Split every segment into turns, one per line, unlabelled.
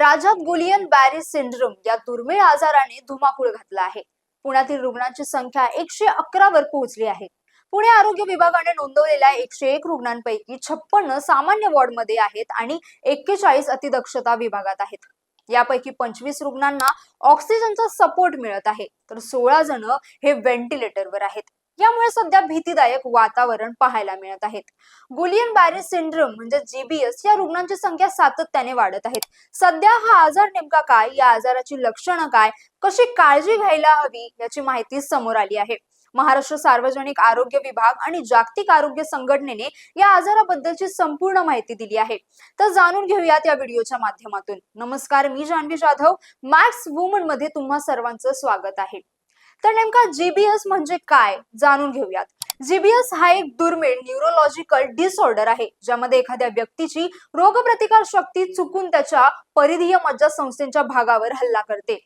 राज्यात गुलियन Barre syndrome या दुर्मिळ आजाराने धुमाकूळ घातला आहे. पुण्यातील रुग्णांची संख्या एकशे अकरा वर पोहोचली आहे. पुणे आरोग्य विभागाने नोंदवलेल्या एकशे एक रुग्णांपैकी छप्पन्न सामान्य वॉर्डमध्ये आहेत आणि एक्केचाळीस अतिदक्षता विभागात आहेत. यापैकी पंचवीस रुग्णांना ऑक्सिजनचा सपोर्ट मिळत आहे. तर सोळा जण हे व्हेंटिलेटरवर आहेत. यामुळे सध्या भीतीदायक वातावरण पाहायला मिळत आहेत गुलियन बॅरी सिंड्रोम म्हणजे जीबीएस या रुग्णांची संख्या सातत्याने वाढत आहेत सध्या हा आजार नेमका काय या आजाराची लक्षणं काय कशी काळजी घ्यायला हवी याची माहिती समोर आली आहे. महाराष्ट्र सार्वजनिक आरोग्य विभाग आणि जागतिक आरोग्य संघटनेने या आजाराबद्दलची संपूर्ण माहिती दिली आहे. तर जाणून घेऊयात या व्हिडिओच्या माध्यमातून. नमस्कार मी जान्हवी जाधव मॅक्स वुमनमध्ये तुम्हा सर्वांचं स्वागत आहे. तर नेमका जीबीएस म्हणजे काय जाणून घेऊयात. जीबीएस हा एक दुर्मिळ न्यूरोलॉजिकल डिसऑर्डर आहे ज्यामध्ये एखाद्या व्यक्तीची रोगप्रतिकार शक्ती चुकून त्याच्या परिधीय मज्जा संस्थेच्या भागावर हल्ला करते.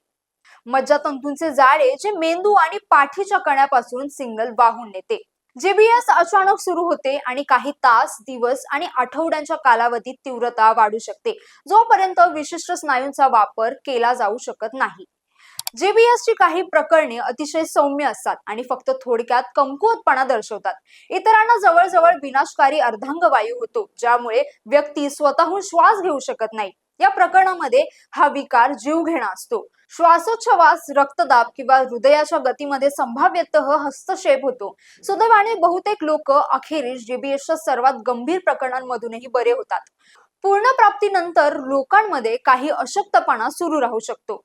मज्जातंतूंचे जाळे जे मेंदू आणि पाठीच्या कण्यापासून सिग्नल वाहून नेते. जीबीएस अचानक सुरू होते आणि काही तास दिवस आणि आठवड्यांच्या कालावधीत तीव्रता वाढू शकते. जोपर्यंत विशिष्ट स्नायूंचा वापर केला जाऊ शकत नाही. जेबीएसची काही प्रकरणे अतिशय सौम्य असतात आणि फक्त थोडक्यात कमकुवतपणा दर्शवतात. इतरांना जवळजवळ विनाशकारी अर्धांगवायू होतो ज्यामुळे व्यक्ती स्वतःहून श्वास घेऊ शकत नाही. या प्रकरणामध्ये हा विकार जीव घेणा असतो. श्वासोच्छवास रक्तदाब किंवा हृदयाच्या गतीमध्ये संभाव्यतः हस्तक्षेप होतो. सुदैवाने बहुतेक लोक अखेरीस जीबीएसच्या सर्वात गंभीर प्रकरणांमधूनही बरे होतात. पूर्ण प्राप्तीनंतर लोकांमध्ये काही अशक्तपणा सुरू राहू शकतो.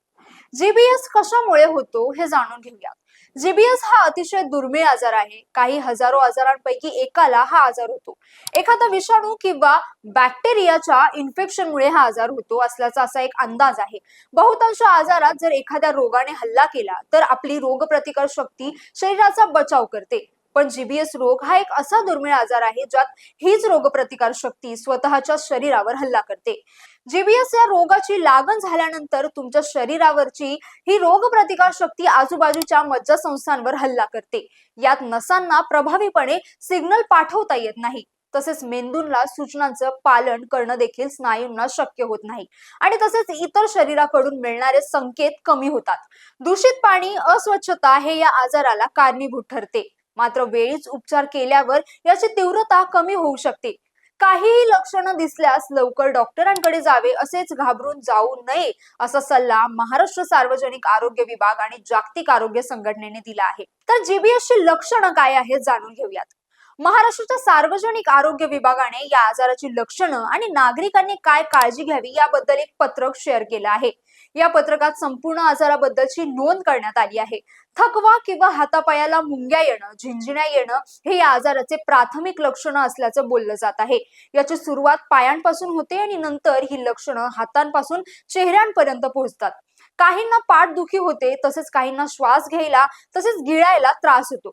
जीबीएस कशामुळे होतो हे जाणून घेऊया जीबीएस हा अतिशय दुर्मिळ आजार आहे. काही हजारो आजारांपैकी एकाला हा आजार होतो. एखादा विषाणू किंवा बॅक्टेरियाच्या इन्फेक्शनमुळे हा आजार होतो असल्याचा असा एक अंदाज आहे. बहुतांश आजारात जर एखाद्या रोगाने हल्ला केला तर आपली रोगप्रतिकार शक्ती शरीराचा बचाव करते. पण जीबीएस रोग हा एक असा दुर्मिळ आजार आहे ज्यात हीच रोगप्रतिकार शक्ती स्वतःच्या शरीरावर हल्ला करते. जीबीएस या रोगाची लागण झाल्यानंतर तुमच्या शरीरावरची ही रोगप्रतिकार शक्ती आजूबाजूच्या मज्जासंस्थांवर हल्ला करते. यात नसांना प्रभावीपणे सिग्नल पाठवता येत नाही. तसेच मेंदूंना सूचनांचं पालन करणं देखील स्नायूंना शक्य होत नाही. आणि तसेच इतर शरीराकडून मिळणारे संकेत कमी होतात. दूषित पाणी अस्वच्छता हे या आजाराला कारणीभूत ठरते. मात्र वेळीच उपचार केल्यावर याची तीव्रता कमी होऊ शकते. काहीही लक्षणं दिसल्यास लवकर डॉक्टरांकडे जावे असेच घाबरून जाऊ नये असा सल्ला महाराष्ट्र सार्वजनिक आरोग्य विभाग आणि जागतिक आरोग्य संघटनेने दिला आहे. तर जीबीएस ची लक्षणं काय आहेत जाणून घेऊयात. महाराष्ट्राच्या सार्वजनिक आरोग्य विभागाने या आजाराची लक्षणं आणि नागरिकांनी काय काळजी घ्यावी याबद्दल एक पत्रक शेअर केलं आहे. या पत्रकात संपूर्ण आजाराबद्दलची नोंद करण्यात आली आहे. थकवा किंवा हातापायाला मुंग्या येणं झिंजिण्या येणं हे या आजाराचे प्राथमिक लक्षणं असल्याचं बोललं जात आहे. याची सुरुवात पायांपासून होते आणि नंतर ही लक्षणं हातांपासून चेहऱ्यांपर्यंत पोहोचतात. काहींना पाठदुखी होते तसेच काहींना श्वास घ्यायला तसेच गिळायला त्रास होतो.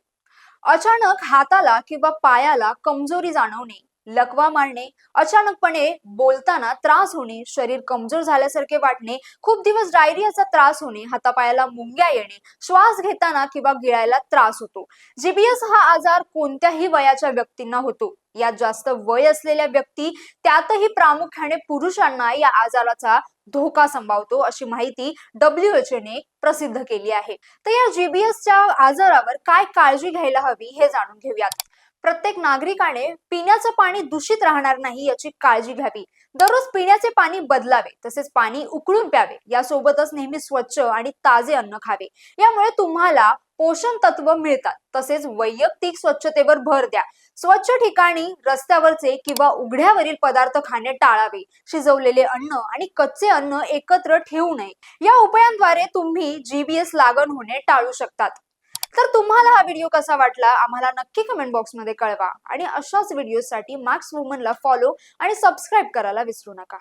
अचानक हाताला किंवा पायाला कमजोरी जाणवणे लकवा मारणे अचानकपणे बोलताना त्रास होणे शरीर कमजोर झाल्यासारखे वाटणे खूप दिवस डायरियाचा त्रास होणे हातापायाला मुंग्या येणे श्वास घेताना किंवा गिळायला त्रास होतो. जीबीएस हा आजार कोणत्याही वयाच्या व्यक्तींना होतो. यात जास्त वय असलेल्या व्यक्ती त्यातही प्रामुख्याने पुरुषांना या आजाराचा धोका संभावतो अशी माहिती डब्ल्यू एच ने प्रसिद्ध केली आहे. तर या जीबीएसच्या आजारावर काय काळजी घ्यायला हवी हे जाणून घेऊयात. प्रत्येक नागरिकाने पिण्याचं पाणी दूषित राहणार नाही याची काळजी घ्यावी. दररोज पिण्याचे पाणी बदलावे तसेच पाणी उकळून प्यावे. यासोबतच नेहमी स्वच्छ आणि ताजे अन्न खावे. यामुळे तुम्हाला पोषण तत्व मिळतात. तसेच वैयक्तिक स्वच्छतेवर भर द्या. स्वच्छ ठिकाणी रस्त्यावरचे किंवा उघड्यावरील पदार्थ खाणे टाळावे. शिजवलेले अन्न आणि कच्चे अन्न एकत्र ठेवू नये. या उपायांद्वारे तुम्ही जीबीएस लागण होणे टाळू शकतात. तर तुम्हाला हा व्हिडिओ कसा वाटला? आम्हाला नक्की कमेंट बॉक्समध्ये कळवा. आणि अशाच व्हिडिओसाठी मार्क्स वुमनला फॉलो आणि सबस्क्राईब करायला विसरू नका.